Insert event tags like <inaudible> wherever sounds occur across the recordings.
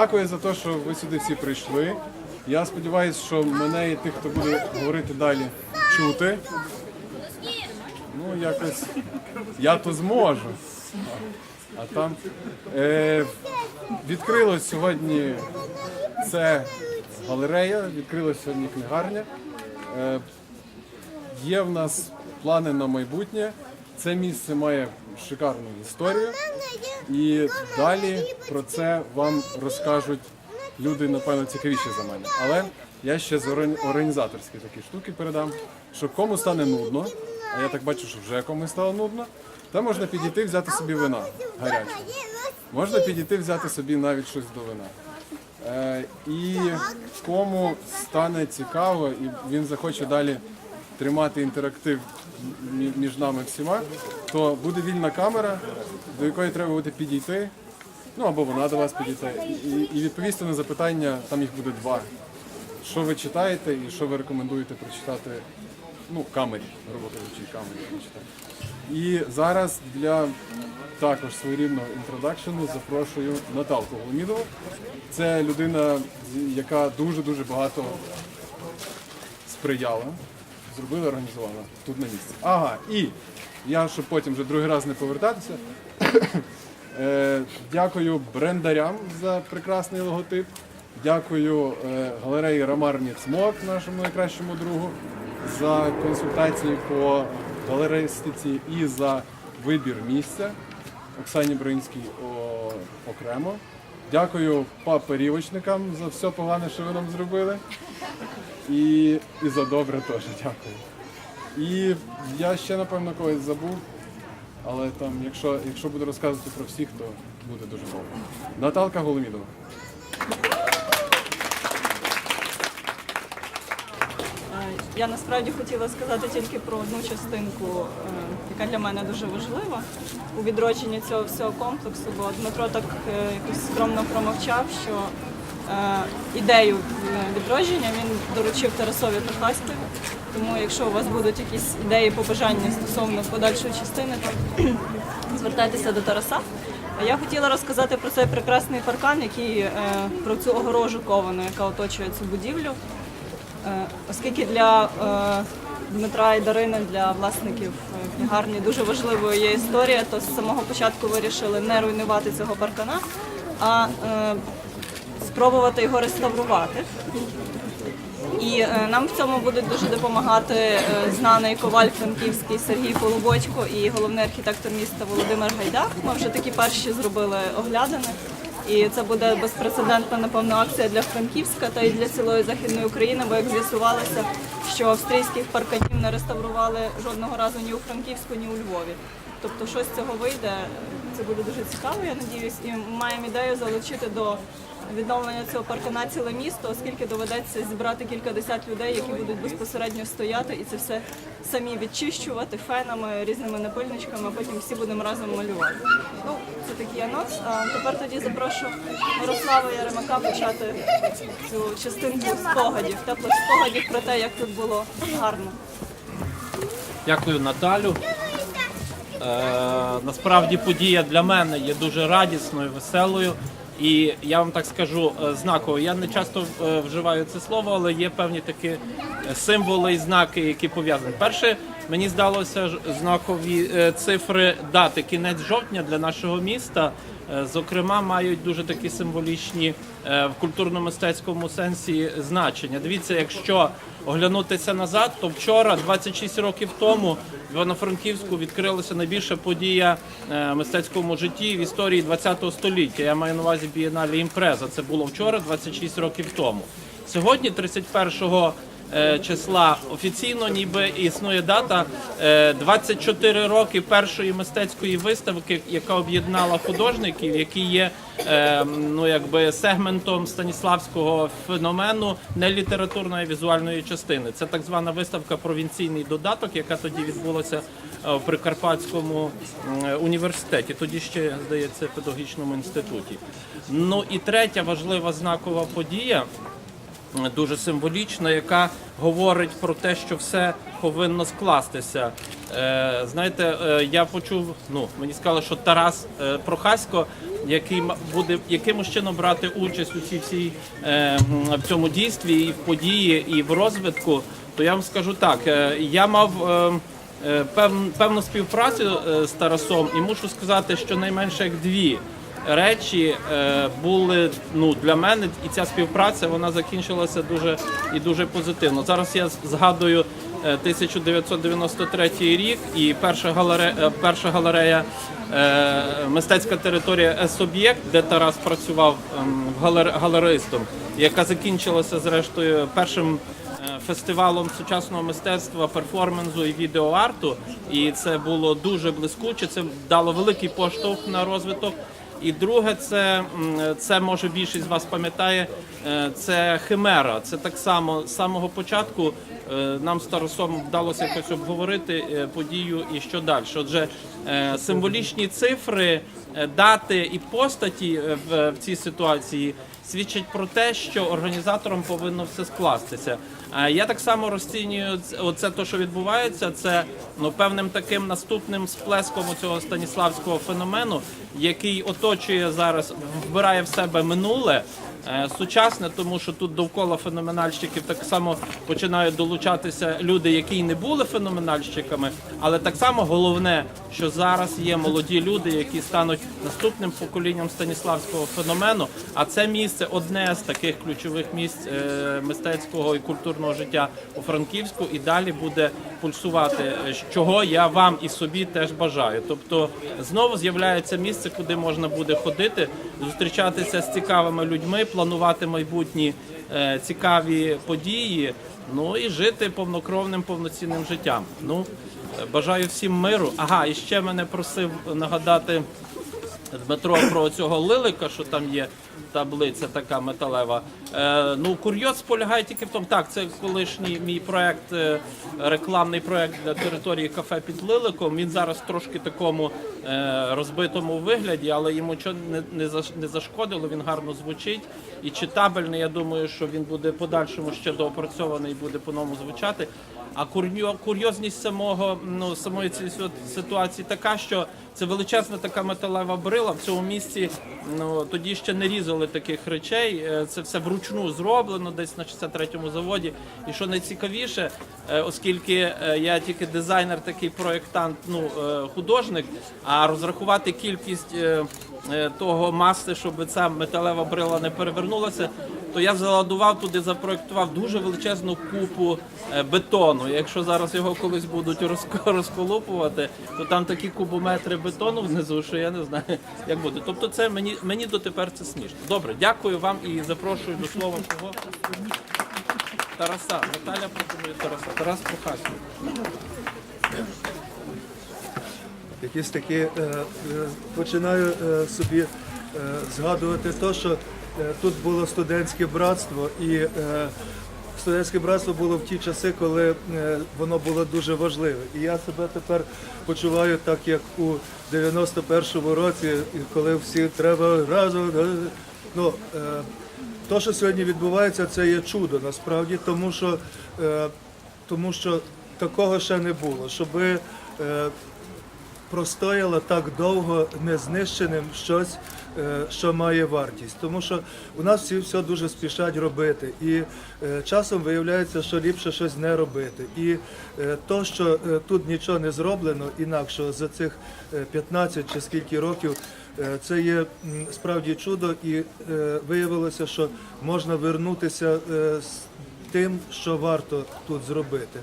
дякую за те, що ви сюди всі прийшли. Я сподіваюся, що мене і тих, хто буде говорити далі, чути. Ну, якось я то зможу. А там е, відкрилось сьогодні це галерея, відкрилась сьогодні книгарня. Е, є в нас плани на майбутнє. Це місце має шикарну історію. І далі про це вам розкажуть люди, напевно, цікавіші за мене. Але я ще з організаторські такі штуки передам, що кому стане нудно, а я так бачу, що вже комусь стало нудно, то можна підійти взяти собі вина гаряче. Можна підійти взяти собі навіть щось до вина. Е, і кому стане цікаво, і він захоче далі тримати інтерактив між нами всіма, то буде вільна камера, до якої треба буде підійти. Ну або вона до вас підійде, і, і- відповісти на запитання, там їх буде два. Що ви читаєте і що ви рекомендуєте прочитати ну, камері, кажучи, камері прочитати. І зараз для також своєрідного інтродакшену запрошую Наталку Голомідову. Це людина, яка дуже-дуже багато сприяла, зробила, організувала тут на місці. Ага, і я, щоб потім вже другий раз не повертатися, <coughs> е, дякую брендарям за прекрасний логотип. Дякую е, галереї Ромар Ніцмок, нашому найкращому другу, за консультації по галеристиці і за вибір місця. Оксані Бринській о, окремо. Дякую паперівочникам за все погане, що ви нам зробили. І, і за добре теж дякую. І я ще, напевно, когось забув. Але там, якщо, якщо буду розказувати про всіх, то буде дуже довго. Наталка Голомідова. Е, Я насправді хотіла сказати тільки про одну частинку, е, яка для мене дуже важлива у відродженні цього всього комплексу, бо Дмитро так е, якось скромно промовчав, що ідею е, відродження він доручив Тарасові Прохаськові. Тому якщо у вас будуть якісь ідеї, побажання стосовно подальшої частини, то <clears throat> звертайтеся до Тараса. Я хотіла розказати про цей прекрасний паркан, який е, про цю огорожу ковану, яка оточує цю будівлю. Е, Оскільки для е, Дмитра і Дарини, для власників е, книгарні дуже важливою є історія, то з самого початку вирішили не руйнувати цього паркана, а е, спробувати його реставрувати. І е, нам в цьому будуть дуже допомагати е, знаний коваль франківський Сергій Полубочко і головний архітектор міста Володимир Гайдак. Ми вже такі перші зробили оглядини. І це буде безпрецедентна, напевно, акція для Франківська та й для цілої західної України, бо як з'ясувалося, що австрійських парканів не реставрували жодного разу ні у Франківську, ні у Львові. Тобто, щось з цього вийде. Це буде дуже цікаво, я надіюсь, і маємо ідею залучити до відновлення цього паркана ціле місто, оскільки доведеться зібрати кількадесят людей, які будуть безпосередньо стояти і це все самі відчищувати фенами, різними напильничками, а потім всі будемо разом малювати. Ну, це такий анонс. А тепер тоді запрошую Мирослава Яремака почати цю частинку спогадів, теплих спогадів про те, як тут було гарно. Дякую, Наталю. Е, насправді подія для мене є дуже радісною, веселою. І я вам так скажу е, знаково. Я не часто е, вживаю це слово, але є певні такі е, символи і знаки, які пов'язані. Перше, мені здалося знакові е, цифри дати кінець жовтня для нашого міста. е, Зокрема, мають дуже такі символічні е, в культурно-мистецькому сенсі значення. Дивіться, якщо оглянутися назад, то вчора, 26 років тому, в Івано-Франківську відкрилася найбільша подія в мистецькому житті в історії ХХ століття. Я маю на увазі бієнале імпреза. Це було вчора, 26 років тому. Сьогодні, 31 е, числа офіційно ніби існує дата е, 24 роки першої мистецької виставки, яка об'єднала художників, які є е, ну якби сегментом станіславського феномену нелітературної візуальної частини. Це так звана виставка Провінційний додаток, яка тоді відбулася е, в Прикарпатському університеті. Тоді ще здається педагогічному інституті. Ну і третя важлива знакова подія дуже символічна, яка говорить про те, що все повинно скластися. Е, знаєте, е, я почув, ну мені сказали, що Тарас е, Прохасько який буде якимось чином брати участь у цій всій в цьому дійстві і в події, і в розвитку, то я вам скажу так: я мав. пев- певну співпрацю з Тарасом, і мушу сказати, що найменше як дві речі е, були ну для мене, і ця співпраця вона закінчилася дуже і дуже позитивно. Зараз я згадую е, 1993 рік, і перша галерея, перша галерея е, мистецька територія С-об'єкт, де Тарас працював ем, галеристом, яка закінчилася зрештою першим е, фестивалом сучасного мистецтва, перформансу і відеоарту. І це було дуже блискуче. Це дало великий поштовх на розвиток. І друге, це, це може більшість з вас пам'ятає. е, Це химера. Це так само з самого початку е, нам з Тарасом вдалося якось обговорити е, подію і що далі. Отже, символічні цифри, дати і постаті в цій ситуації свідчать про те, що організаторам повинно все скластися. Е, Я так само розцінюю оце, то, що відбувається, це ну певним таким наступним сплеском цього станіславського феномену, який оточує зараз, вбирає в себе минуле. Е, Сучасне, тому що тут довкола феноменальщиків так само починають долучатися люди, які не були феноменальщиками, але так само головне, що зараз є молоді люди, які стануть наступним поколінням станіславського феномену. А це місце одне з таких ключових місць е, мистецького і культурного життя у Франківську, і далі буде пульсувати, е, чого я вам і собі теж бажаю. Тобто знову з'являється місце, куди можна буде ходити, зустрічатися з цікавими людьми, планувати майбутні е, цікаві події. Ну і жити повнокровним повноцінним життям. Ну е, бажаю всім миру. Ага, і ще мене просив нагадати Дмитро про цього лилика, що там є таблиця така металева. Е, ну, курйоз полягає тільки в тому, так, це колишній мій проект, е, рекламний проект для території кафе під лиликом. Він зараз трошки такому е, розбитому вигляді, але йому нічого не, не, заш- не зашкодило, він гарно звучить і читабельний. Я думаю, що він буде подальшому ще доопрацьований буде по-новому звучати. А курйо- курйозність самого ну самої цієї ситуації така, що це величезна така металева брила. В цьому місці ну тоді ще не різали таких речей. Е, Це все вручну зроблено десь на 63-му заводі. І що найцікавіше, е, оскільки е, я тільки дизайнер, такий проєктант, ну художник, а розрахувати кількість того маси, щоб ця металева брила не перевернулася то я заладував туди, запроектував дуже величезну купу е, бетону. Якщо зараз його колись будуть розко- розколупувати, то там такі кубометри бетону внизу, що я не знаю, як буде. Тобто, це мені мені дотепер це смішно. Добре, дякую вам і запрошую до слова кого. Тараса, Наталя пропонує Тараса. Тарас Прохаський. якісь такі е, е, починаю е, собі е, згадувати те, що тут було студентське братство, і е, студентське братство було в ті часи, коли е, воно було дуже важливе. І я себе тепер почуваю так, як у 91-му році, коли всі треба разом. е, Ну, е, то, що сьогодні відбувається, це є чудо насправді, тому що, е, тому що такого ще не було. Щоби е, простояло так довго незнищеним щось, е, що має вартість. Тому що у нас всі все дуже спішать робити, і е, часом виявляється, що ліпше щось не робити. І е, то, що тут нічого не зроблено інакше за цих е, 15 чи скільки років. Це є справді чудо, і е, виявилося, що можна вернутися е, з тим, що варто тут зробити.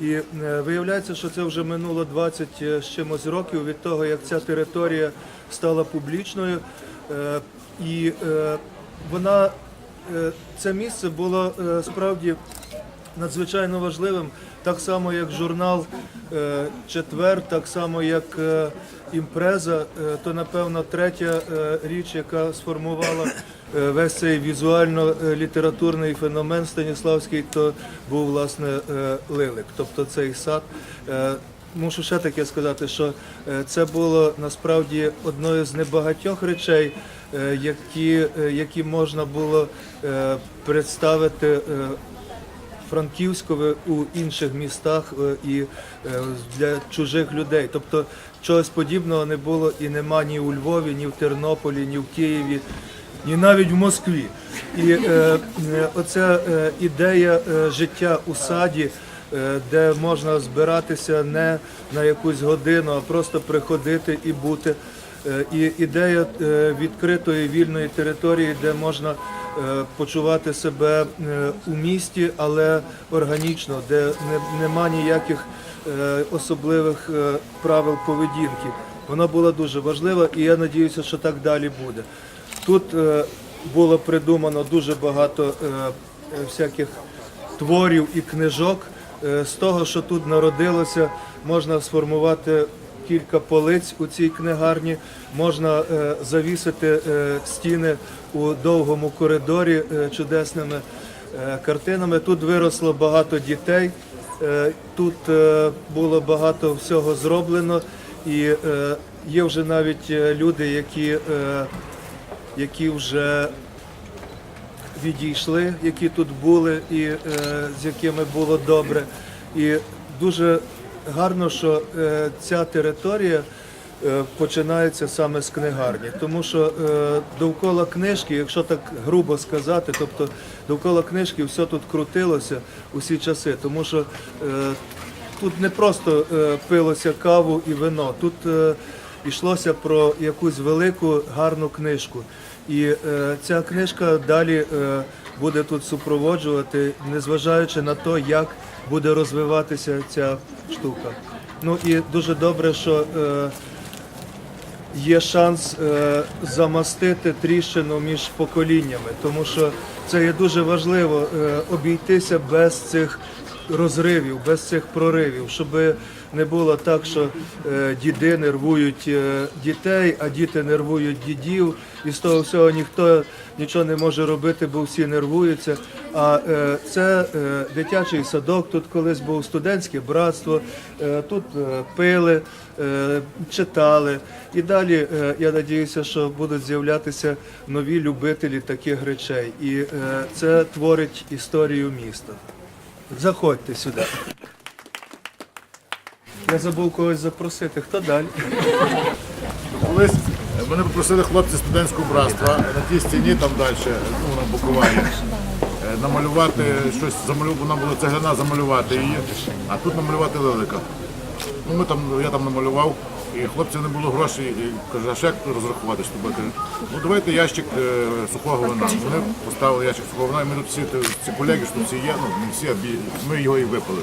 І е, виявляється, що це вже минуло 20 з чимось років від того, як ця територія стала публічною. Е, І е, вона е, це місце було е, справді надзвичайно важливим, так само як журнал е, Четвер, так само як е, імпреза, е, то напевно третя річ, яка сформувала весь цей візуально-літературний феномен Станіславський, то був власне Лилик, тобто цей сад. Мушу ще таке сказати, що це було насправді одною з небагатьох речей, які, які можна було представити франківськове у інших містах е, і е, для чужих людей. Тобто чогось подібного не було і нема ні у Львові, ні в Тернополі, ні в Києві, ні навіть в Москві. І е, е, оця е, ідея е, життя у саді, е, де можна збиратися не на якусь годину, а просто приходити і бути. Е, І ідея е, відкритої вільної території, де можна е, почувати себе у місті, але органічно, де нема ніяких особливих правил поведінки. Вона була дуже важлива, і я надіюся, що так далі буде. Тут було придумано дуже багато всяких творів і книжок. З того, що тут народилося, можна сформувати кілька полиць у цій книгарні, можна е, завісити е, стіни у довгому коридорі е, чудесними картинами. Тут виросло багато дітей, тут було багато всього зроблено, і є вже навіть люди, які, які вже відійшли, які тут були і з якими було добре. І дуже гарно, що е, ця територія е, починається саме з книгарні, тому що е, довкола книжки, якщо так грубо сказати, тобто довкола книжки все тут крутилося усі часи, тому що е, тут не просто е, пилося каву і вино, тут е, йшлося про якусь велику гарну книжку. І е, ця книжка далі е, буде тут супроводжувати, незважаючи на те, як буде розвиватися ця штука. Ну і дуже добре, що е, є шанс е, замастити тріщину між поколіннями, тому що це є дуже важливо е, обійтися без цих розривів, без цих проривів, щоб не було так, що е, діди нервують е, дітей, а діти нервують дідів, і з того всього ніхто нічого не може робити, бо всі нервуються. А е, це дитячий садок, тут колись був студентське братство, тут пили, читали. І далі я надіюся, що будуть з'являтися нові любителі таких речей. І це творить історію міста. Заходьте сюди. Я забув когось запросити. Хто далі? Колись мене попросили хлопці студентського братства на тій стіні там далі, ну, на букуванні, е, намалювати щось, замалю... вона була цегляна, замалювати її, а тут намалювати лелика. Ну, ми там, я там намалював, і хлопців не було грошей, і каже, а ще як розрахуватись тобі? Каже, ну давайте ящик е, сухого вина. Вони поставили ящик сухого вина, і ми тут всі ці колеги, що всі є, ну не всі, а бі- ми його і випили.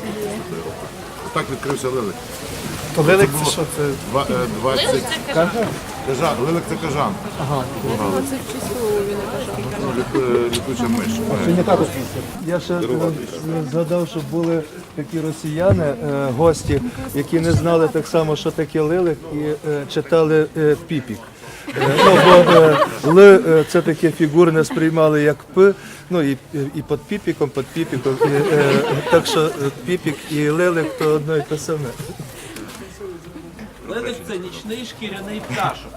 Так відкрився лилик. Лелик це що? Це Два- е, 20... Кажан, лилик це кажан. Це в честь Голови не Ну, літу- літуча миш. Я ще е, згадав, що були такі росіяни, е, гості, які не знали так само, що таке лилик, і е, читали е, піпік. Е, Ну, бо е, Л е, це таке фігурне сприймали як П, ну і, і під піпіком, під піпіком. І, е, так що е, піпік і лилик то одно і те саме. Лелик це нічний шкіряний пташок.